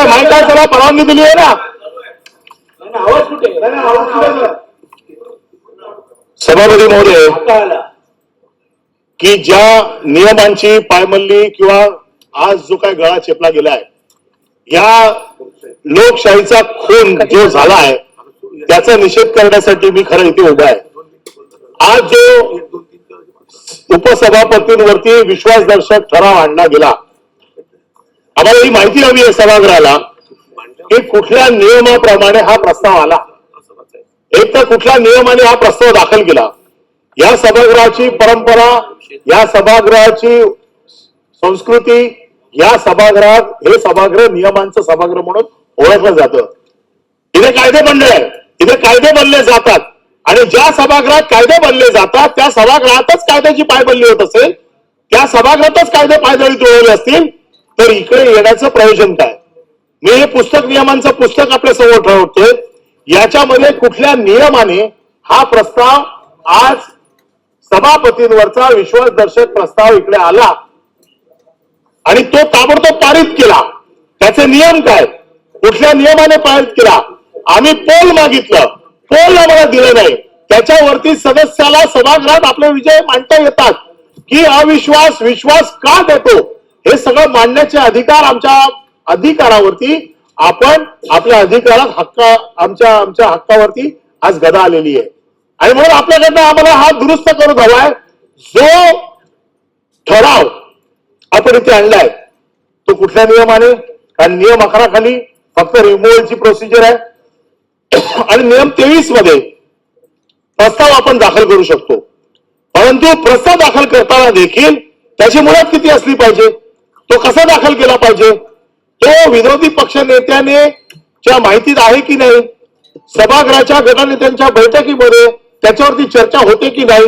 आहे माहिती आहे त्याला परवानगी दिली आहे ना? सभापती महोदय की ज्या नियमांची पायमल्ली किंवा आज जो काय गळा चेपला गेलाय या लोकशाहीचा खून जो झाला आहे त्याचा निषेध करण्यासाठी मी खरं इथे उभा आहे. आज जो उपसभापतींवरती विश्वासदर्शक ठराव आणला गेला आम्हाला ही माहिती हवी आहे सभागृहाला. की कुठल्या नियमाप्रमाणे हा प्रस्ताव आला? एक तर कुठल्या नियमाने हा प्रस्ताव दाखल केला? या सभागृहाची परंपरा या सभागृहाची संस्कृती या सभागृहात हे सभागृह नियमांचं सभागृह म्हणून ओळखलं जातं. इथे कायदे बनले इथे कायदे बनले जातात. आणि ज्या सभागृहात कायदे बनले जातात त्या सभागृहातच कायद्याची पायबल्ली होत असेल त्या सभागृहातच कायदे पायदळी जुळवले असतील तर इकडे येण्याचं प्रयोजन काय? मी हे पुस्तक नियमांचं पुस्तक आपल्यासमोर ठरवते याच्यामध्ये कुठल्या नियमाने हा प्रस्ताव आज सभापतींवरचा विश्वासदर्शक प्रस्ताव इकडे आला आणि तो ताबडतोब पारित केला. त्याचे नियम काय? कुठल्या नियमाने पारित केला? आम्ही पोल मागितलं. पोल आम्हाला दिलं नाही. त्याच्यावरती सदस्याला सभागृहात आपले विजय मांडता येतात. की अविश्वास विश्वास का देतो? हे सगळं मांडण्याचे अधिकार आमच्या अधिकारावरती आपण आपल्या अधिकारात हक्क आमच्या आमच्या हक्कावरती आज गदा आलेली आहे. आणि म्हणून आपल्याकडनं आम्हाला हा दुरुस्त करून हवाय जो ठराव आपण इथे आणलाय तो कुठल्या नियमाने? कारण नियम अकरा खाली फक्त रिमूव्हलची प्रोसिजर आहे. आणि नियम तेवीसमध्ये प्रस्ताव आपण दाखल करू शकतो. परंतु प्रस्ताव दाखल करताना देखील त्याची मुदत किती असली पाहिजे? तो कसा दाखल केला पाहिजे? तो विरोधी पक्ष नेत्याने च्या माहितीत आहे की नाही सभागृहाच्या गटनेत्यांच्या बैठकीमध्ये त्याच्यावरती चर्चा होते की नाही?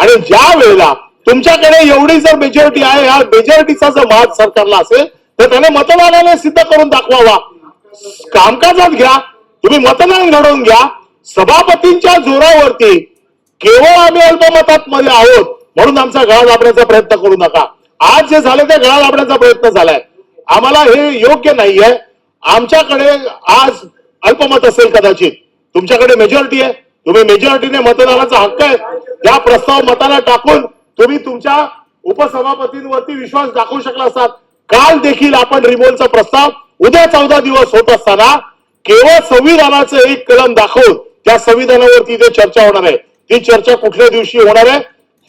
आणि ज्या वेळेला तुमच्याकडे एवढी जर मेजॉरिटी आहे या मेजॉरिटीचा जर महाग सरकारला असेल तर त्याने मतदानाने सिद्ध करून दाखवावा. कामकाजात घ्या तुम्ही मतदान घडवून घ्या. सभापतींच्या जोरावरती केवळ आम्ही अल्पमतात मध्ये आहोत म्हणून आमचा गळा दाबण्याचा प्रयत्न करू नका. आज जे झाले ते गळा दाबण्याचा प्रयत्न झालाय. आम्हाला हे योग्य नाहीये. आमच्याकडे आज अल्पमत असेल कदाचित. तुमच्याकडे मेजॉरिटी आहे. तुम्ही मेजॉरिटीने मतदानाचा हक्क आहे. त्या प्रस्ताव मताला टाकून तुम्ही तुमच्या उपसभापतींवरती विश्वास दाखवू शकला असतात काल देखील आपण रिमोलचा प्रस्ताव उद्या चौदा दिवस होत असताना केवळ संविधानाचं एक कलम दाखवून त्या संविधानावरती ते चर्चा होणार आहे. ती चर्चा कुठल्या दिवशी होणार आहे?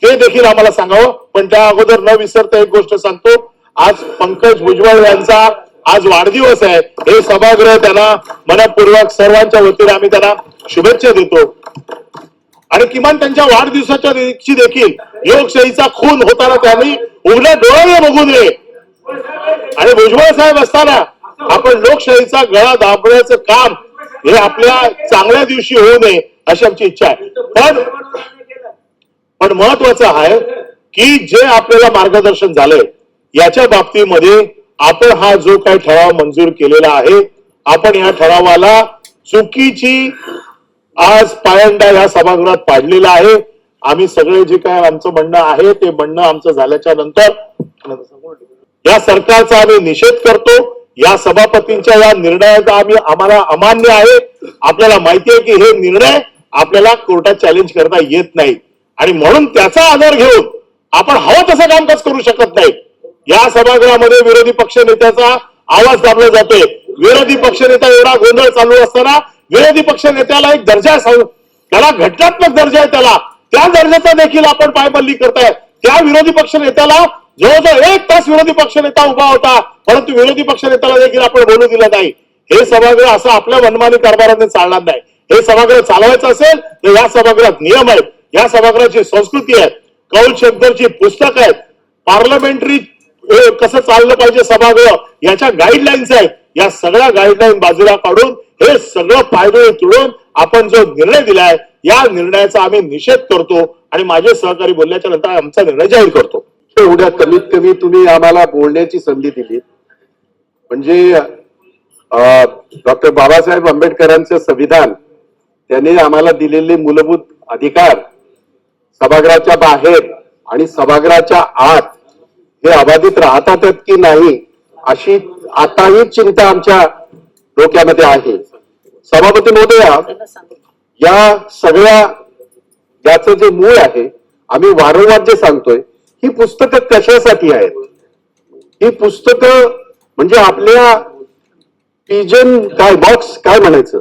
ते देखील आम्हाला सांगावं. पण त्या अगोदर न विसरता एक गोष्ट सांगतो. आज पंकज भुजबळ यांचा आज वाढदिवस आहे. हे सभागृह त्यांना मनपूर्वक सर्वांच्या वतीने आम्ही त्यांना शुभेच्छा देतो. आणि किमान त्यांच्या वाढदिवसाच्या दिवशी देखील लोकशाहीचा खून होताना त्यांनी उघड्या डोळ्याने बघू नये आणि भुजबळ साहेब असताना आपण लोकशाहीचा गळा दाबण्याचं काम हे आपल्या चांगल्या दिवशी होऊ नये अशी आमची इच्छा आहे. पण पण महत्वाचं आहे की जे आपल्याला मार्गदर्शन झालंय याच्या बाबतीमध्ये आपण हा जो काही ठराव मंजूर केलेला आहे आपण या ठरावाला चुकीची आज पायंडा या सभागृहात पाडलेला आहे. आम्ही सगळे जे काय आमचं म्हणणं आहे ते म्हणणं आमचं झाल्याच्यानंतर या सरकारचा आम्ही निषेध करतो. या सभापतींच्या या निर्णयाचा आम्ही आम्हाला अमान्य आहे. आपल्याला माहिती आहे की हे निर्णय आपल्याला कोर्टात चॅलेंज करता येत नाही. आणि म्हणून त्याचा आधार घेऊन आपण हवं तसं कामकाज करू शकत नाही. या सभागृहामध्ये विरोधी पक्ष नेत्याचा आवाज दाबला जातोय. विरोधी पक्ष नेता एवढा गोंधळ चालू असताना विरोधी पक्ष नेत्याला एक दर्जा सांगू- त्याला घटनात्मक दर्जा आहे त्याला. त्या दर्जाचा देखील आपण पायबल्ली करताय. त्या विरोधी पक्ष नेत्याला जवळजवळ एक तास विरोधी पक्ष नेता उभा होता. परंतु विरोधी पक्ष नेत्याला देखील आपण बोलू दिलं नाही. हे सभागृह असं आपल्या मनमानी कारभाराने चालणार नाही. हे सभागृह चालवायचं असेल तर या सभागृहात नियम आहेत. या सभागृहाची संस्कृती आहे कौल शंकरची पुस्तक आहेत पार्लमेंटरी कसं चाललं पाहिजे सभागृह याच्या गाईडलाईन्स आहेत. या सगळ्या गाईडलाईन बाजूला काढून हे सगळं पायदळी तुडून आपण जो निर्णय दिलाय या निर्णयाचा आम्ही निषेध करतो आणि माझे सहकारी बोलल्याच्या नंतर आमचा निर्णय जाहीर करतो. एवढ्या कमीत कमी तुम्ही आम्हाला बोलण्याची संधी दिली. म्हणजे डॉक्टर बाबासाहेब आंबेडकरांचं संविधान त्यांनी आम्हाला दिलेले मूलभूत अधिकार सभागृहाच्या बाहेर आणि सभागृहाच्या आत हे अबाधित राहतात की नाही अशी आताही चिंता आमच्या डोक्यामध्ये आहे. सभापती महोदया या सगळ्या याचं जे मूळ आहे आम्ही वारंवार जे सांगतोय ही पुस्तकं कशासाठी आहेत? ही पुस्तकं म्हणजे आपल्या पिजन काय बॉक्स काय म्हणायचं?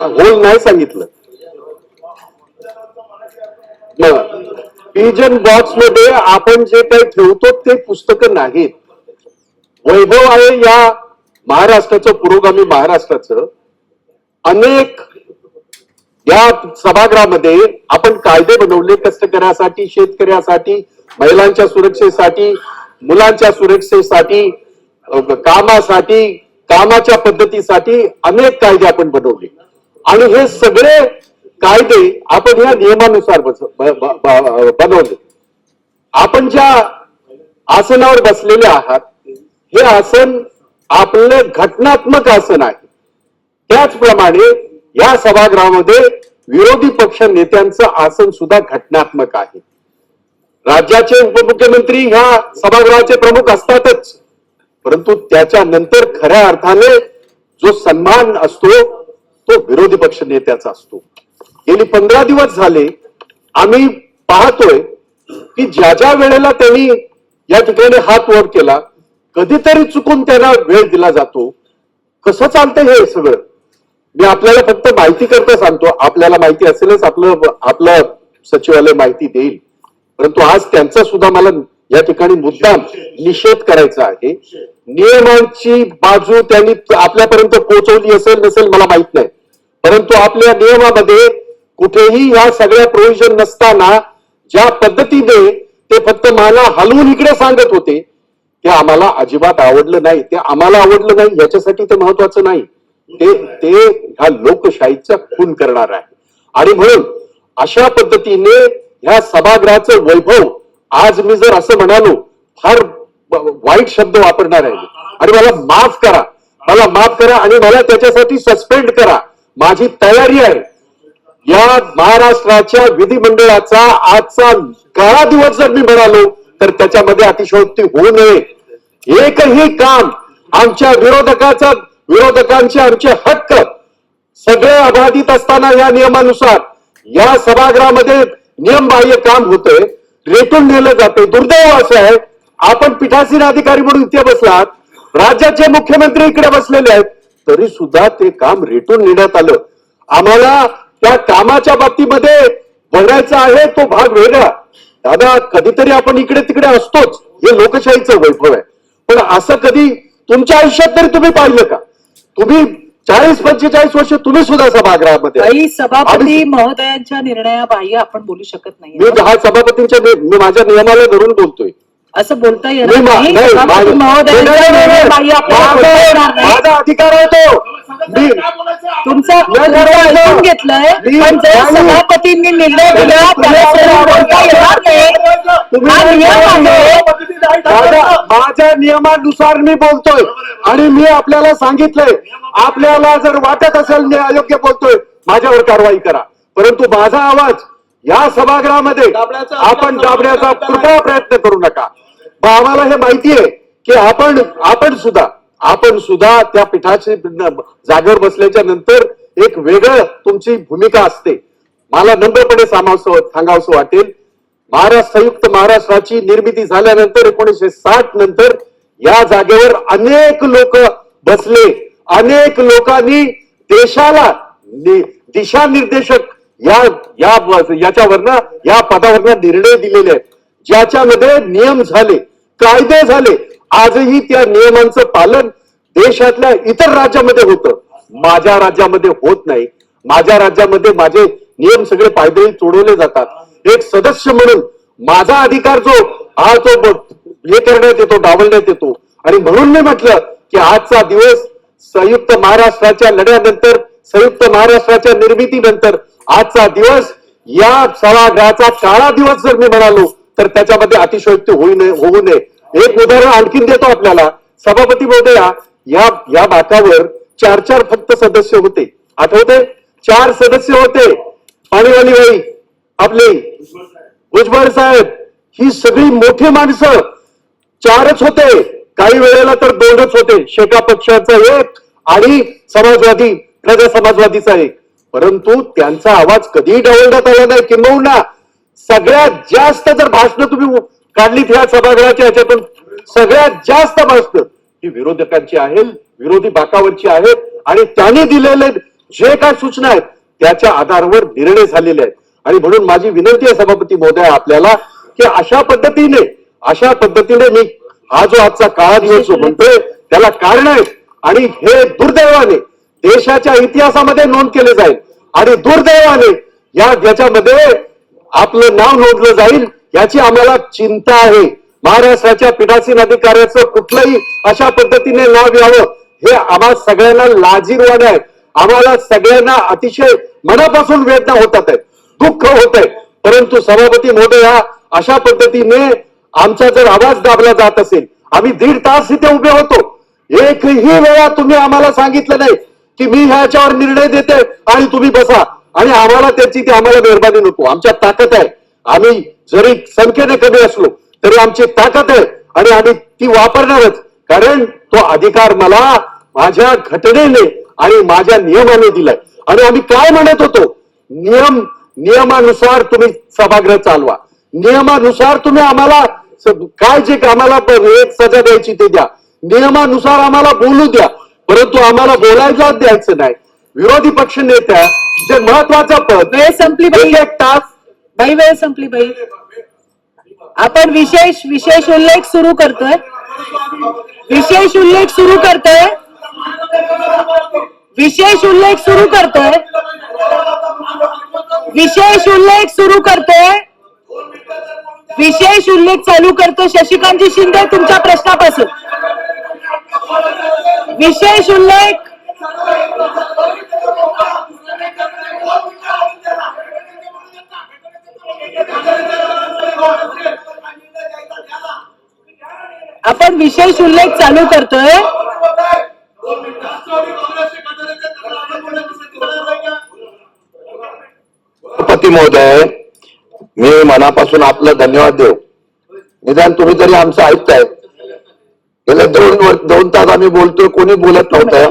होल नाही सांगितलं. पिजन बॉक्समध्ये आपण जे काही ठेवतो ते पुस्तकं नाहीत. वैभव आहे या महाराष्ट्राचं पुरोगामी महाराष्ट्राचं. अनेक या सभागृहामध्ये आपण कायदे बनवले कष्टकऱ्यासाठी शेतकऱ्यासाठी महिलांच्या सुरक्षेसाठी मुलांच्या सुरक्षेसाठी कामासाठी कामाच्या पद्धतीसाठी अनेक कायदे आपण बनवले. आणि हे सगळे कायदे आपण या नियमानुसार बस- बनवले. आपण ज्या आसनावर बसलेले आहात हे आसन आपले घटनात्मक आसन आहे. त्याचप्रमाणे या सभागृहामध्ये विरोधी पक्ष नेत्यांचं आसन सुद्धा घटनात्मक आहे. राज्याचे उपमुख्यमंत्री ह्या सभागृहाचे प्रमुख असतातच परंतु त्याच्यानंतर खऱ्या अर्थाने जो सन्मान असतो तो विरोधी पक्ष नेत्याचा असतो. गेली पंधरा दिवस झाले आम्ही पाहतोय की ज्या ज्या वेळेला त्यांनी या ठिकाणी हात वर केला कधीतरी चुकून त्यांना वेळ दिला जातो. कसं चालतंय हे सगळं? मी आपल्याला फक्त माहिती करता सांगतो. आपल्याला माहिती असेलच आपलं आपलं सचिवालय माहिती देईल. परंतु आज त्यांचा सुद्धा मला या ठिकाणी मुद्दाम निषेध करायचा आहे. नियमांची बाजू त्यांनी आपल्यापर्यंत पोहोचवली असेल नसेल मला माहीत नाही. परंतु आपल्या नियमामध्ये कुठेही या सगळ्या प्रोव्हिजन नसताना ज्या पद्धतीने ते फक्त मला हलवून इकडे सांगत होते ते आम्हाला अजिबात आवडलं नाही. ते आम्हाला आवडलं नाही याच्यासाठी ते महत्वाचं नाही. ते ते ह्या लोकशाहीचा खून करणार आहे. आणि म्हणून अशा पद्धतीने ह्या सभागृहाचं वैभव आज मी जर असं म्हणालो फार वाईट शब्द वापरणार आहे आणि मला माफ करा. मला माफ करा आणि मला त्याच्यासाठी सस्पेंड करा. माझी तयारी आहे. या महाराष्ट्राच्या विधिमंडळाचा आजचा काळा दिवस जर मी म्हणालो तर त्याच्यामध्ये अतिशयोक्ती होऊ नये. एकही काम आमच्या विरोधकाचा विरोधकांचे आमचे हक्क सगळे अबाधित असताना या नियमानुसार या सभागृहामध्ये नियमबाह्य काम होतंय रेटून नेलं जाते. दुर्दैव असं आहे आपण पीठासीन अधिकारी म्हणून इथे बसलात राज्याचे मुख्यमंत्री इकडे बसलेले आहेत तरी सुद्धा ते काम रेटून नेण्यात आलं. आम्हाला त्या कामाच्या बाबतीमध्ये बघायचं आहे तो भाग वेगळा. दादा कधीतरी आपण इकडे तिकडे असतोच. हे लोकशाहीचं वैभव आहे. पण असं कधी तुमच्या आयुष्यात तरी तुम्ही पाहिलं का? तुम्ही चाळीस पंचेचाळीस वर्ष तुम्ही सुद्धा सभागृहामध्ये सभापती महोदयांच्या निर्णयाबाह्य आपण बोलू शकत नाही. मी हा सभापतींच्या मी माझ्या नियमाला धरून बोलतोय. असं बोलता सभापती माझं- अधिकार आहे तो. तुमचं. ऐकून घेतलंय. मी- पण जर. सभापतींनी निर्णय दिला त्याला सोडून बोलता येणार नाही. तुम्ही हा नियम आहे. माझ्या माझ्या नियमानुसार मी बोलतोय आणि मी आपल्याला सांगितलंय. आपल्याला जर वाटत असेल मी अयोग्य बोलतोय माझ्यावर कारवाई करा. परंतु माझा आवाज या सभागृहामध्ये आपण दाबण्याचा प्रयत्न कृपया प्रयत्न करू नका. आम्हाला हे माहिती आहे की आपण आपण सुद्धा आपण सुद्धा त्या पीठाची जागेवर बसल्याच्या नंतर एक वेगळं तुमची भूमिका असते. मला नम्रपणे सांगावसं वाटेल. महाराष्ट्र संयुक्त महाराष्ट्राची निर्मिती झाल्यानंतर एकोणीसशे साठ नंतर या जागेवर अनेक लोक बसले. अनेक लोकांनी देशाला दिशानिर्देशक या या याच्यावरनं या पदावरनं निर्णय दिलेले आहेत. ज्याच्यामध्ये नियम झाले कायदे झाले आजही त्या नियमांचं पालन देशातल्या इतर राज्यामध्ये होतं. माझ्या राज्यामध्ये होत नाही. माझ्या राज्यामध्ये माझे नियम सगळे पायदळी तोडवले जातात. एक सदस्य म्हणून माझा अधिकार जो हा तो हे करण्यात येतो डावलण्यात येतो. आणि म्हणून मी म्हटलं की आजचा दिवस संयुक्त महाराष्ट्राच्या लढ्यानंतर संयुक्त महाराष्ट्राच्या निर्मितीनंतर आजचा दिवस या सभागृहाचा काळा दिवस जर मी म्हणालो तर त्याच्यामध्ये अतिशयोक्ती होऊ नये होऊ नये. एक उदाहरण आणखीन देतो आपल्याला. सभापती महोदया या या बाकावर चार चार फक्त सदस्य होते. आठवते? चार सदस्य होते. पाणीवाली बाई आपले भुजबळ साहेब ही सगळी मोठी माणसं. चारच होते. काही वेळेला तर दोनच होते. शेका पक्षाचा एक आणि समाजवादी प्रजा समाजवादीचा एक. परंतु त्यांचा आवाज कधीही डावलण्यात आला नाही किंबहुना सगळ्यात जास्त जर भाषण तुम्ही काढलीत ह्या सभागृहाच्या ह्याच्यातून सगळ्यात जास्त मस्त ही विरोधकांची आहे विरोधी बाकावरची आहेत आणि त्यांनी दिलेले जे काय सूचना आहेत त्याच्या आधारावर निर्णय झालेले आहेत. आणि म्हणून माझी विनंती आहे सभापती महोदय आपल्याला की अशा पद्धतीने अशा पद्धतीने मी हा जो आजचा काळा दिवस म्हणतोय त्याला कारण आहेत आणि हे दुर्दैवाने देशाच्या इतिहासामध्ये नोंद केले जाईल. आणि दुर्दैवाने या याच्यामध्ये आपलं नाव नोंदलं जाईल याची आम्हाला चिंता आहे. महाराष्ट्राच्या पीठासीन अधिकाऱ्याचं कुठलंही अशा पद्धतीने नाव यावं हे आम्हा सगळ्यांना लाजीरवाद आहे. आम्हाला सगळ्यांना अतिशय मनापासून वेदना होतात आहेत दुःख होत आहे परंतु सभापती महोदया हा अशा पद्धतीने आमचा जर आवाज दाबला जात असेल आम्ही दीड तास इथे उभे होतो. एकही वेळा तुम्ही आम्हाला सांगितलं नाही की मी ह्याच्यावर निर्णय देते आणि तुम्ही बसा. आणि आम्हाला त्याची ती आम्हाला मेहरबानी नको. आमच्या ताकद आहे. आम्ही जरी संख्येने कमी असलो तरी आमची ताकद आहे आणि आम्ही ती वापरणारच. कारण तो अधिकार मला माझ्या घटनेने आणि माझ्या नियमाने दिलाय. आणि आम्ही काय म्हणत होतो? नियम नियमानुसार तुम्ही सभागृह चालवा. नियमानुसार तुम्ही आम्हाला काय जे आम्हाला एक सजा द्यायची ते द्या. नियमानुसार आम्हाला बोलू द्या. परंतु आम्हाला बोलायला द्यायचं नाही. विरोधी पक्ष नेत्या जे महत्वाचं पद संपली एक तास बाई वेळ संपली बाई. आपण विशेष विशेष उल्लेख सुरू करतोय. विशेष उल्लेख सुरू करतोय. विशेष उल्लेख सुरू करतोय. विशेष उल्लेख सुरू करतोय. विशेष उल्लेख चालू करतो शशिकांतजी शिंदे तुमच्या प्रश्नापासून. विशेष उल्लेख. आपण विशेष उल्लेख चालू करतोय. पती महोदय मी मनापासून आपलं धन्यवाद देऊ. निदान तुम्ही तरी आमचं ऐकताय. गेल्या दोन वर- दोन तास आम्ही बोलतोय कोणी बोलत नव्हतं.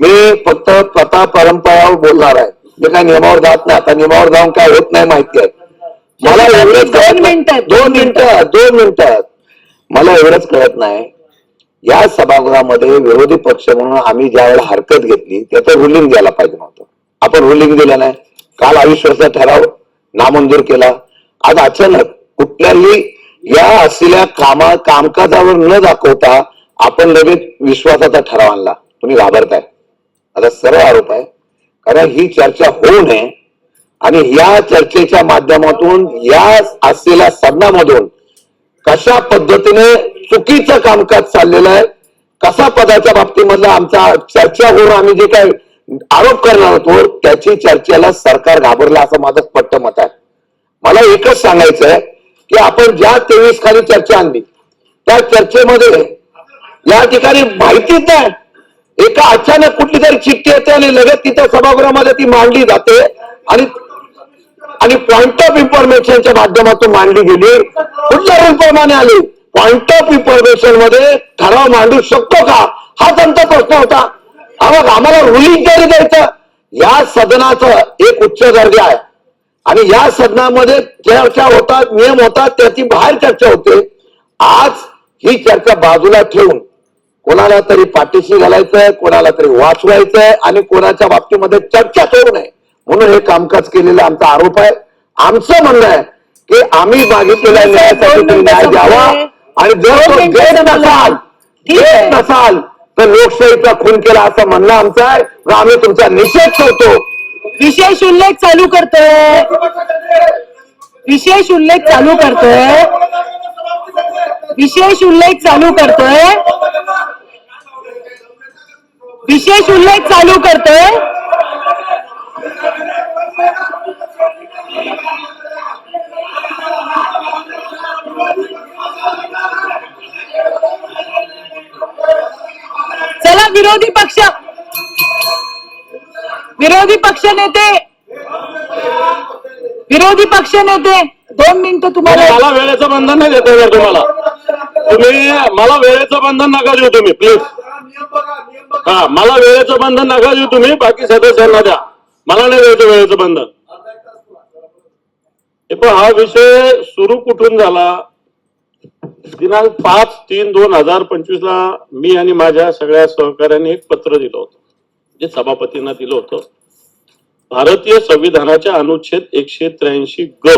मी फक्त प्रथा परंपरावर बोलणार आहे. मी काय नियमावर जात नाही. आता नियमावर जाऊन काय होत नाही माहिती आहे. मला एवढंच कळत दोन नाही- मिनिटं. दोन मिनिटं. दोन मिनिटं. मला एवढंच कळत नाही. या सभागृहामध्ये विरोधी पक्ष म्हणून आम्ही ज्या वेळेला हरकत घेतली त्याचं रुलिंग द्यायला पाहिजे नव्हतं. आपण रुलिंग दिलं नाही. काल अविश्वासाचा ठराव नामंजूर केला. आज अचानक कुठल्याही या असलेल्या कामा कामकाजावर न दाखवता आपण लगेच विश्वासाचा ठराव आणला. तुम्ही घाबरताय. आता सर्व आरोप आहे. कारण ही चर्चा होऊ नये. आणि या चर्चेच्या माध्यमातून या असलेल्या सदनामधून कशा पद्धतीने चुकीचं कामकाज चाललेलं आहे कसा पदाच्या बाबतीमधला आमचा चर्चा होऊन आम्ही जे काही आरोप करणार होतो त्याची चर्चेला सरकार घाबरला असं माझं स्पष्ट मत आहे. मला एकच सांगायचं आहे की आपण ज्या तेवीस खाली चर्चा आणली त्या चर्चेमध्ये या ठिकाणी माहितीच नाही एका अचानक कुठली तरी चिठ्ठी येते आणि लगेच तिथं सभागृहामध्ये ती मांडली जाते आणि आणि पॉइंट ऑफ इन्फॉर्मेशनच्या माध्यमातून मांडली गेली. कुठल्या रूलप्रमाणे आली? पॉइंट ऑफ इन्फॉर्मेशनमध्ये ठराव मांडू शकतो का? हा त्यांचा प्रश्न होता. मग आम्हाला रुलिंग जरी द्यायचं. या सदनाचं एक उच्च दर्जा आहे. आणि या सदनामध्ये चर्चा होतात नियम होतात त्याची बाहेर चर्चा होते. आज ही चर्चा बाजूला ठेवून कोणाला तरी पाठीशी घालायचंय कोणाला तरी वाचवायचंय आणि कोणाच्या बाबतीमध्ये चर्चा करू नये. म्हणून हे कामकाज केलेला आमचा आरोप आहे. आमचं म्हणणं आहे की आम्ही मागितलेल्या न्यायासाठी तुम्ही न्याय द्यावा. आणि जर तो देत नसाल देत नसाल तर लोकशाहीचा खून केला असं म्हणणं आमचं आहे व आम्ही तुमचा निषेध करतो. विशेष उल्लेख चालू करतोय. विशेष उल्लेख चालू करतोय. विशेष उल्लेख चालू करतोय. विशेष उल्लेख चालू करतोय. चला विरोधी पक्ष. विरोधी पक्ष नेते. विरोधी पक्ष नेते. दोन मिनिटं तुम्हाला मला वेळेचं बंधन नाही देता येणार तुम्हाला. तुम्ही मला वेळेचं बंधन नका देऊ तुम्ही प्लीज हा मला वेळेचं बंधन नका देऊ तुम्ही बाकी सदस्यांना द्या. मला नाही द्यायचं वेळेचं बंधन हे पण हा विषय सुरू कुठून झाला? दिनांक पाच तीन दोन हजार पंचवीस ला मी आणि माझ्या सगळ्या सहकाऱ्यांनी एक पत्र दिलं होतं. जे सभापतींना दिलं होतं. भारतीय संविधानाच्या अनुच्छेद एकशे त्र्याऐंशी ग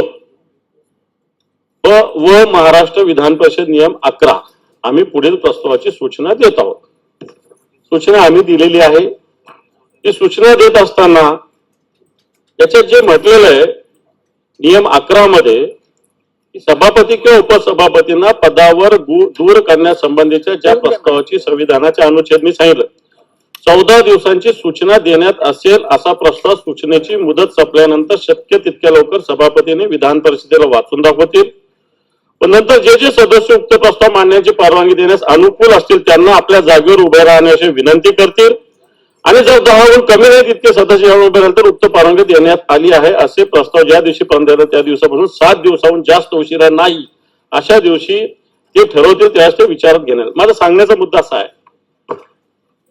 व व महाराष्ट्र विधान परिषद नियम अकरा आम्ही पुढील प्रस्तावाची सूचना देत आहोत. सूचना आम्ही दिलेली आहे. ती सूचना देत असताना याच्यात जे म्हटलेलं आहे नियम अकरा मध्ये की सभापती किंवा उपसभापतींना पदावर दूर करण्यासंबंधीच्या ज्या प्रस्तावाची संविधानाच्या अनुच्छेद मी सांगितलं. चौदा दिवसांची सूचना देण्यात असेल असा प्रस्ताव सूचनेची मुदत संपल्यानंतर शक्य तितक्या लवकर सभापतीने विधान परिषदेला वाचून दाखवतील. पण नंतर जे जे सदस्य उक्त प्रस्ताव मांडण्याची परवानगी देण्यास अनुकूल असतील त्यांना आपल्या जागेवर उभे राहण्याची विनंती करतील. आणि जर दहाहून कमी नाही तितके सदस्य तर उक्त परवानगी देण्यात आली आहे. असे प्रस्ताव ज्या दिवशी पर्यंत येतात त्या दिवसापासून सात दिवसाहून जास्त उशिरा नाही. अशा दिवशी ते ठरवतील त्यावेळेस ते विचारात घेणार. माझा सांगण्याचा मुद्दा असा आहे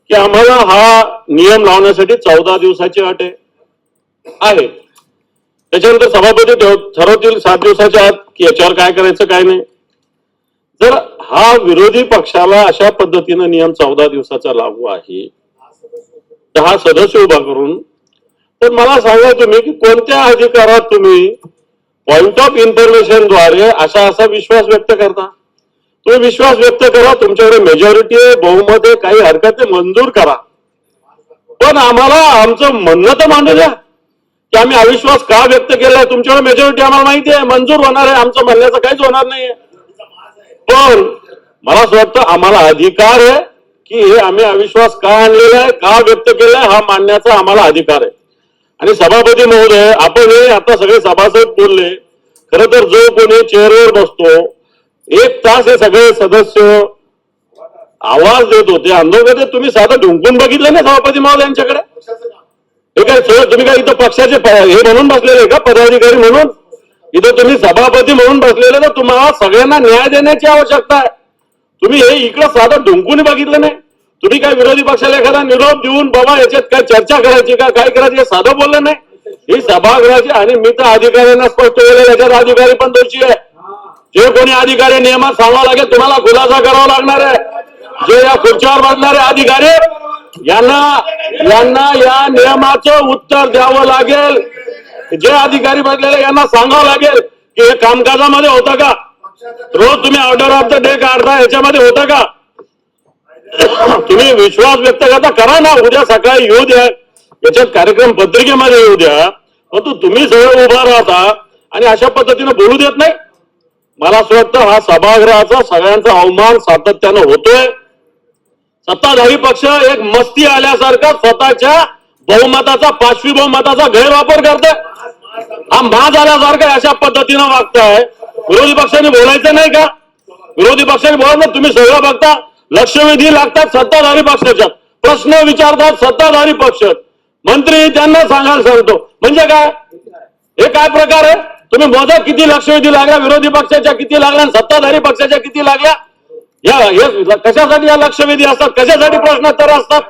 की आम्हाला हा नियम लावण्यासाठी चौदा दिवसाची अट आहे. आहे. त्याच्यानंतर सभापती ठरवतील सात दिवसाच्या आत की याच्यावर काय करायचं काय नाही. तर हा विरोधी पक्षाला अशा पद्धतीनं नियम चौदा दिवसाचा लागू आहे. दहा सदस्य उभा करून तर मला सांगा तुम्ही की कोणत्या अधिकारात तुम्ही पॉइंट ऑफ इन्फॉर्मेशनद्वारे असा असा विश्वास व्यक्त करता? तुम्ही विश्वास व्यक्त करा तुमच्याकडे मेजॉरिटी आहे बहुमत आहे काही हरकत नाही मंजूर करा. पण आम्हाला आमचं म्हणणं तर मांडू द्या. की आम्ही अविश्वास का व्यक्त केलाय तुमच्याकडे मेजॉरिटी आम्हाला माहिती आहे मंजूर होणार आहे आमचं म्हणण्याचं काहीच होणार नाहीये. पण मला असं वाटतं आम्हाला अधिकार आहे की हे आम्ही अविश्वास का आणलेला आहे का व्यक्त केलाय हा मानण्याचा आम्हाला अधिकार आहे. आणि सभापती महोदय आपण हे आता सगळे सभासद बोलले खर तर जो कोणी चेअरवर बसतो एक तास हे सगळे सदस्य आवाज देत होते. अंधोगत तुम्ही साधं ढुंकून बघितलं ना सभापती महोदय यांच्याकडे? हे काय सर तुम्ही काय इथं पक्षाचे प- हे म्हणून बसलेले का? पदाधिकारी म्हणून? इथं तुम्ही सभापती म्हणून बसलेले तर तुम्हाला सगळ्यांना न्याय देण्याची आवश्यकता आहे. तुम्ही हे इकडं साधं ढुंकून बघितलं नाही? तुम्ही काय विरोधी पक्षाला एखादा निरोप देऊन बाबा याच्यात काय चर्चा करायची का काय करायची हे साधं बोललं नाही? ही सभागृहाची आणि मी तर अधिकाऱ्यांना स्पष्ट केलं याच्यात अधिकारी पण दोषी आहे. जे कोणी अधिकारी नियमात सांगावं लागेल तुम्हाला खुलासा करावा लागणार आहे. जे या खुर्च्यावर बसणारे अधिकारी यांना यांना या नियमाचं उत्तर द्यावं लागेल. जे अधिकारी बसलेले यांना सांगावं लागेल की हे कामकाजामध्ये होतं का? रोज तुम्ही ऑर्डर ऑफ द डे काढता याच्यामध्ये होतं का? तुम्ही विश्वास व्यक्त करता करा ना. उद्या सकाळी येऊ द्या. याच्यात कार्यक्रम पत्रिकेमध्ये येऊ द्या. परंतु तुम्ही सगळं उभा राहता आणि अशा पद्धतीनं बोलू देत नाही. मला असं वाटतं हा सभागृहाचा सगळ्यांचा अवमान सातत्यानं होतोय. सत्ताधारी पक्ष एक मस्ती आल्यासारखा स्वतःच्या बहुमताचा पाचवी बहुमताचा गैरवापर करतोय. हा माज आल्यासारखा अशा पद्धतीनं वागताय. विरोधी पक्षाने बोलायचं नाही का? विरोधी पक्षाने बोलायचं तुम्ही सगळं बघता. लक्षवेधी लागतात सत्ताधारी पक्षाच्या प्रश्न विचारतात सत्ताधारी पक्ष मंत्री त्यांना सांगायला सांगतो. म्हणजे काय? हे काय प्रकार आहे? तुम्ही मोजा किती लक्षवेधी लागल्या विरोधी पक्षाच्या किती लागल्या सत्ताधारी पक्षाच्या किती लागल्या या हे कशासाठी या लक्षवेधी असतात? कशासाठी प्रश्न तर असतात?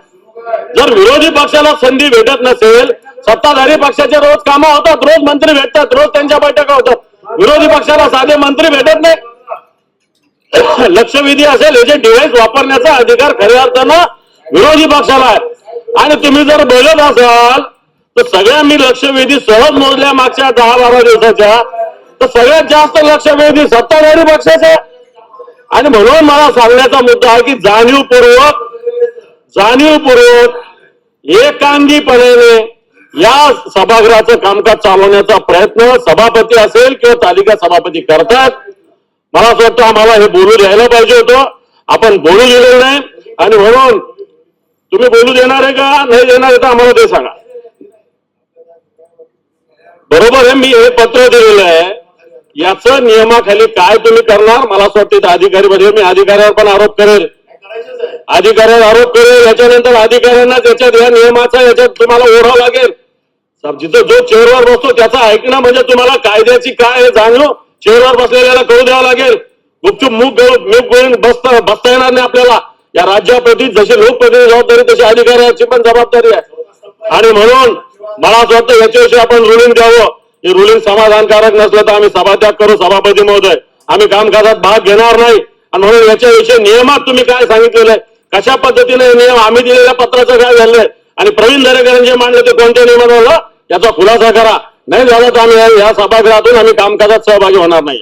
जर विरोधी पक्षाला संधी भेटत नसेल सत्ताधारी पक्षाचे रोज कामं होतात रोज मंत्री भेटतात रोज त्यांच्या बैठका होतात. विरोधी पक्षाला साधे मंत्री भेटत नाही लक्षवेधी असेल याचे डिव्हाइस वापरण्याचा अधिकार खऱ्या अर्थानं विरोधी पक्षाला आहे. आणि तुम्ही जर बोलत असाल तर सगळ्या मी लक्षवेधी सहज मोजल्या मागच्या दहा बारा दिवसाच्या. तर सगळ्यात जास्त लक्षवेधी सत्ताधारी पक्षाचे आणि म्हणून मला सांगण्याचा मुद्दा आहे की जाणीवपूर्वक जाणीवपूर्वक एकांगीपणाने या सभागृहाचं कामकाज चालवण्याचा प्रयत्न सभापती असेल किंवा तालिका सभापती करतात. मला असं वाटतं आम्हाला हे बोलू द्यायला पाहिजे होतं. आपण बोलू दिलेलं नाही. आणि म्हणून तुम्ही बोलू देणार आहे का? नाही देणार आहे तर आम्हाला ते सांगा. बरोबर आहे मी हे पत्र दिलेलं आहे. याचं नियमाखाली काय तुम्ही करणार? मला असं वाटतं अधिकारी म्हणजे मी अधिकाऱ्यावर पण आरोप करेल. अधिकाऱ्यावर आरोप करेल. याच्यानंतर अधिकाऱ्यांना त्याच्यात या नियमाचा याच्यात तुम्हाला ओढावं लागेल. जिथं जो चेअरवर बसतो त्याचं ऐकणं म्हणजे तुम्हाला कायद्याची काय हे जाणू चेअरवर बसलेल्याला कळू द्यावं लागेल. गुपचूप मूग मूग बसता बसता येणार नाही आपल्याला. या राज्याप्रती जशी लोकप्रतिनिधी जबाबदारी तशी अधिकाऱ्याची पण जबाबदारी आहे. आणि म्हणून मला असं वाटतं याच्याविषयी आपण रुलिंग द्यावं हे रुलिंग समाधानकारक नसलं तर आम्ही सभात्याग करू सभापती महोदय. आम्ही कामकाजात भाग घेणार नाही. आणि म्हणून याच्याविषयी नियमात तुम्ही काय सांगितलेलं आहे? कशा पद्धतीने नियम आम्ही दिलेल्या पत्राचं काय झालंय? आणि प्रवीण दरेकरांनी जे मांडलं ते कोणत्या नियमानं याचा खुलासा करा. नाही झाला तर आम्ही या- या सभागृहातून आम्ही कामकाजात सहभागी होणार नाही